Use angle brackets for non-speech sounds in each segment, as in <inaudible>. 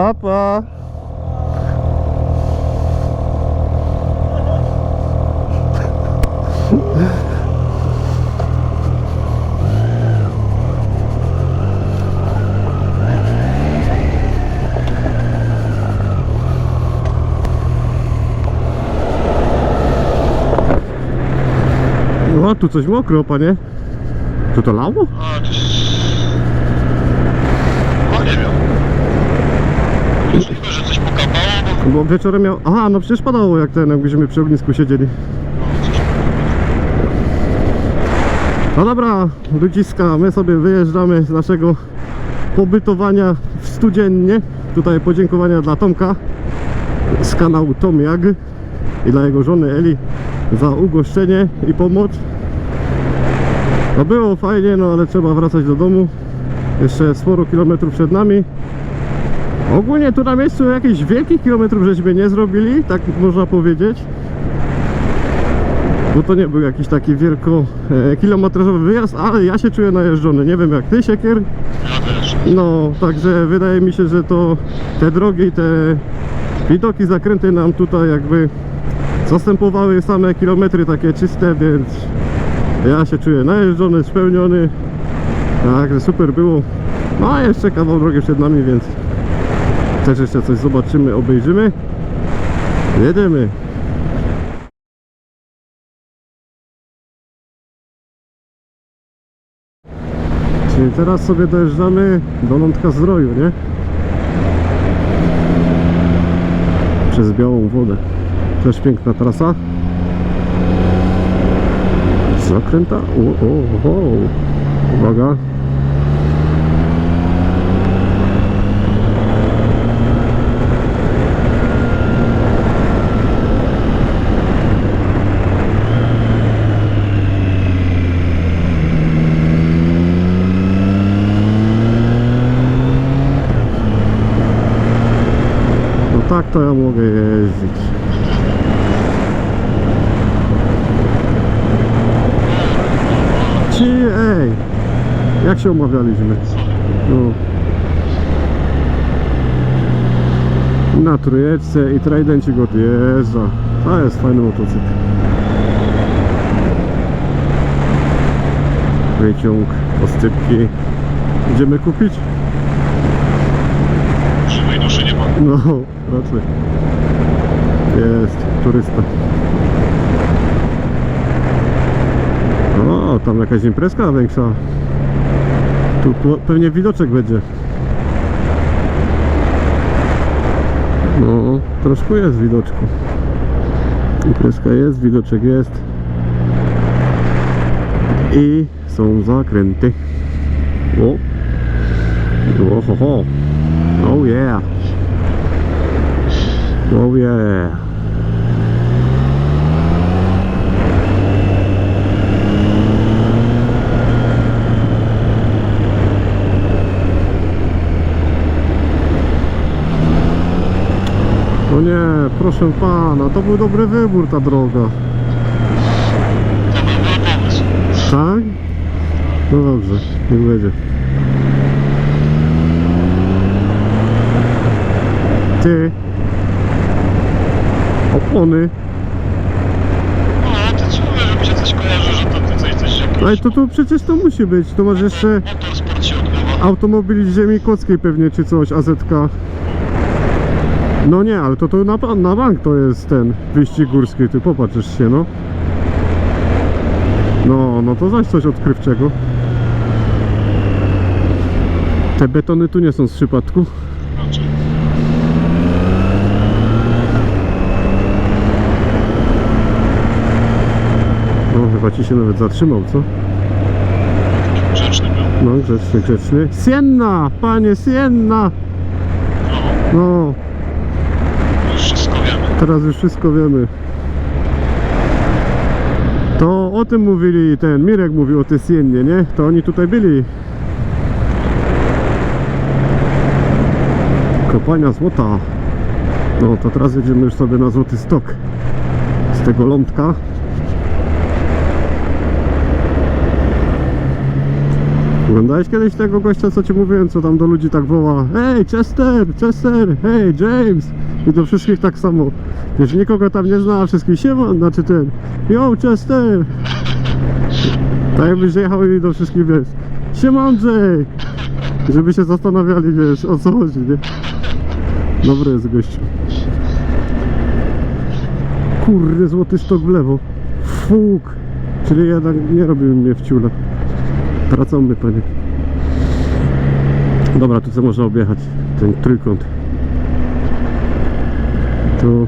Papa. O, tu coś mokro, panie. Tu to lało? A, gdzieś... No nie wiem. Że coś pokapało, bo... Bo wieczorem miał... Aha, no przecież padało jak ten, jakbyśmy przy ognisku siedzieli. No dobra, ludziska, my sobie wyjeżdżamy z naszego pobytowania w studziennie. Tutaj podziękowania dla Tomka z kanału Tom Jag i dla jego żony Eli za ugoszczenie i pomoc. No było fajnie, no ale trzeba wracać do domu. Jeszcze sporo kilometrów przed nami. Ogólnie tu na miejscu jakichś wielkich kilometrów żeśmy nie zrobili, tak można powiedzieć. Bo to nie był jakiś taki wielko e, kilometrażowy wyjazd, ale ja się czuję najeżdżony. Nie wiem jak ty siekier. Ja też. No, także wydaje mi się, że to te drogi, te widoki, zakręty nam tutaj jakby zastępowały same kilometry takie czyste, więc ja się czuję najeżdżony, spełniony. Także super było. No a jeszcze kawał drogi przed nami, więc też jeszcze coś zobaczymy, obejrzymy. Jedziemy. Czyli teraz sobie dojeżdżamy do Lądka Zdroju, nie? Przez białą wodę. Też piękna trasa. Zakręta. O, o, o. Uwaga. No tak to ja mogę jeździć. Ci, ej! Jak się umawialiśmy? No. Na trójeczce i Tridenci go odjeżdża. To jest fajny motocykl. Wyciąg, ostypki. Idziemy kupić? Żywej duszy nie ma. No, raczej. Jest, turysta. O, tam jakaś imprezka większa. Tu pewnie widoczek będzie. No, troszkę jest widoczku. Imprezka jest, widoczek jest. I są zakręty. O! O, ho, ho. Oh yeah. Oh yeah. Nie, proszę pana, to był dobry wybór ta droga. To był mój pomysł. Tak? No dobrze, niech będzie. Ty. Opony. No, ty co mówię, że mi się coś kojarzy, że to ty coś, coś. Ale to, to przecież to musi być. To masz jeszcze Motorsport się odbywa. automobil z ziemi kłodzkiej pewnie, czy coś, AZK. No nie, ale to, to na, na bank to jest ten wyścig górski, ty popatrzysz się, no. No, no to zaś coś odkrywczego. Te betony tu nie są z przypadku. Raczej. No, chyba ci się nawet zatrzymał, co? Grzeczny był. No, grzeczny, grzeczny. Sienna, panie, Sienna! No, No, już wszystko wiemy. Teraz już wszystko wiemy. To o tym mówili, ten Mirek mówił o tej Siennie, nie? To oni tutaj byli. Kopalnia złota. No, to teraz jedziemy już sobie na Złoty Stok. Z tego lądka. Oglądałeś kiedyś tego gościa, co ci mówiłem, co tam do ludzi tak woła Hej, Chester, Chester, hej, James. I do wszystkich tak samo. Wiesz, nikogo tam nie zna, a wszystkich siema, znaczy ten Yo, Chester. Tak jakbyś jechał i do wszystkich, wiesz Siema Andrzej Żeby się zastanawiali, wiesz, o co chodzi, nie? Dobry jest gościu Kurde, złoty stok w lewo. Fuk. Czyli jednak nie robił mnie w ciule Wracamy, panie. Dobra, tu co można objechać? Ten trójkąt. Tu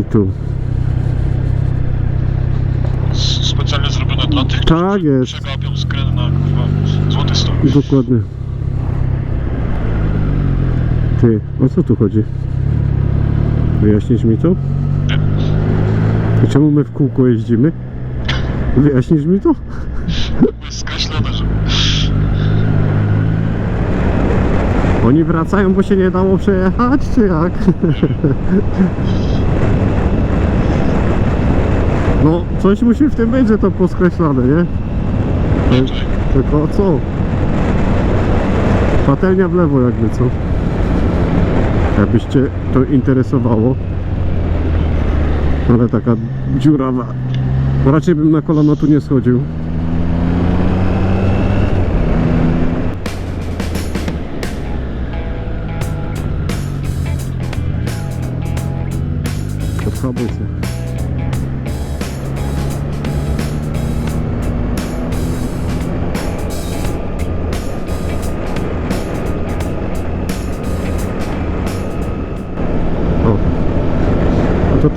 i tu. Specjalnie zrobione dla tych, Tak którzy jest. przegapią skręt na kurwa złoty stok. Dokładnie. Ty, o co tu chodzi? Wyjaśnisz mi to? Czemu my w kółko jeździmy? Wyjaśnisz mi to? Jest skreślone, że... Oni wracają, bo się nie dało przejechać, czy jak? No, coś musi w tym być, że to poskreślane, nie? Tylko co? Patelnia w lewo jakby co? Jakbyście to interesowało. Ale taka dziurawa. Raczej bym na kolano tu nie schodził.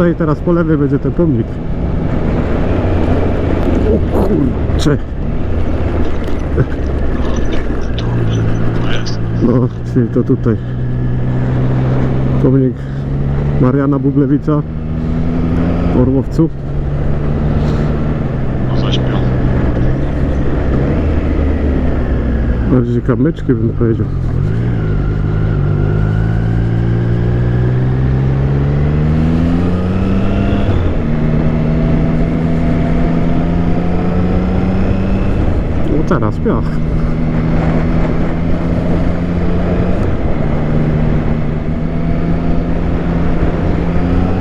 Tutaj teraz po lewej będzie ten pomnik. O kurcze. No, czyli to tutaj. Pomnik Mariana Bublewicza w Orłowcu. No zaśpiał. Bardziej kamyczki bym powiedział. Teraz piach.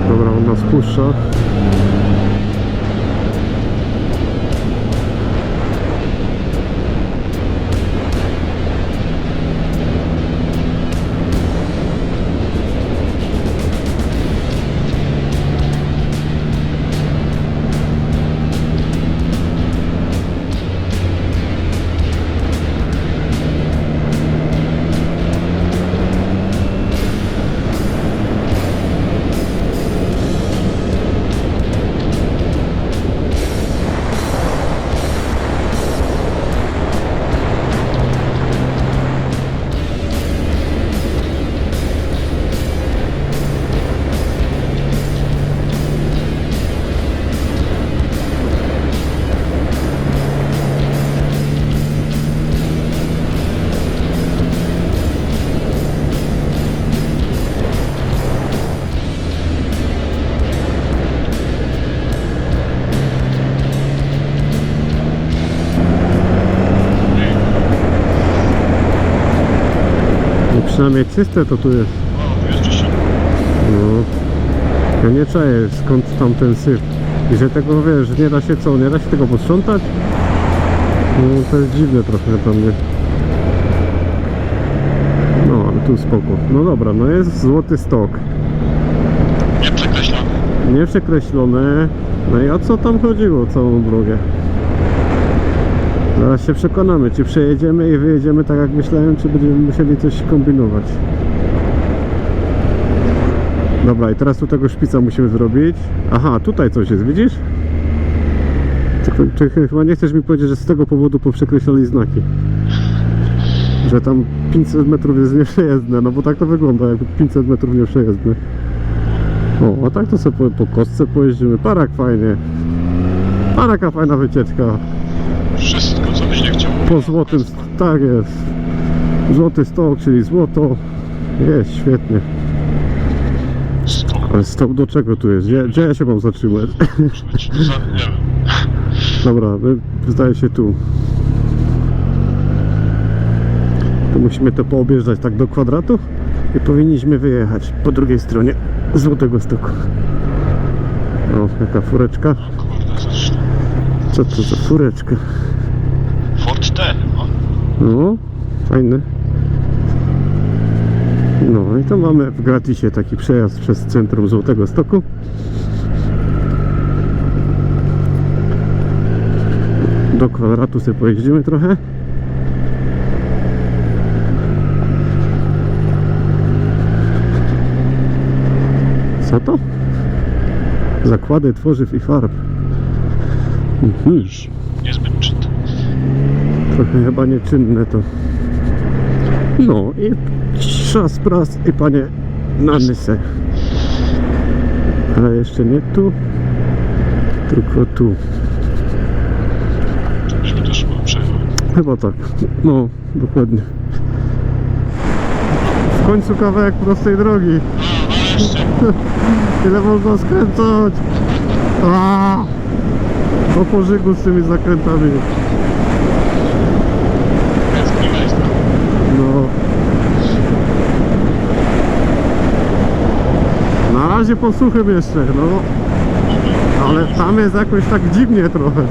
Dobra, on nas puszcza. Przynajmniej czyste to tu jest. O, się. No. Ja nie czaję skąd tam ten syf. I że tego wiesz, nie da się co, nie da się tego posprzątać? No to jest dziwne trochę dla mnie. No ale tu spoko. No dobra, no jest złoty stok. Nie przekreślamy. Nieprzekreślone. No i o co tam chodziło całą drogę? Zaraz się przekonamy, czy przejedziemy i wyjedziemy tak jak myślałem, czy będziemy musieli coś kombinować. Dobra, i teraz tu tego szpica musimy zrobić. Aha, tutaj coś jest, widzisz? Czy, czy chyba nie chcesz mi powiedzieć, że z tego powodu poprzekreślali znaki? Że tam 500 metrów jest nieprzejezdne, no bo tak to wygląda, jakby 500 metrów nieprzejezdne. O, a tak to sobie po, po kostce pojeździmy. Parak fajnie. Paraka fajna wycieczka. Wszystko, co byś nie chciał. Po złotym, tak jest. Złoty stok, czyli złoto. Jest, świetnie. Stok. Ale stok do czego tu jest? Gdzie, gdzie ja się mam zatrzymać? Muszę być za, nie wiem. Dobra, zdaje się tu. musimy to poobjeżdżać tak do kwadratu i powinniśmy wyjechać po drugiej stronie Złotego Stoku. O, jaka fureczka. Kurde, coś... Co to za fureczka? Ford T, o. No, fajny. No i to mamy w gratisie taki przejazd przez centrum Złotego Stoku. Do kwadratu sobie pojeździmy trochę. Co to? Zakłady tworzyw i farb. Mhm. Już niezbyt czyte. Trochę chyba nieczynne to. No i czas pras i panie na nysę. Ale jeszcze nie tu, tylko tu. Żeby też było przejechał. Chyba tak. No, dokładnie. W końcu kawałek prostej drogi. Ile <laughs> można skręcać? A! Po pożygu z tymi zakrętami. No. Na razie po suchym jeszcze, no. Ale tam jest jakoś tak dziwnie trochę.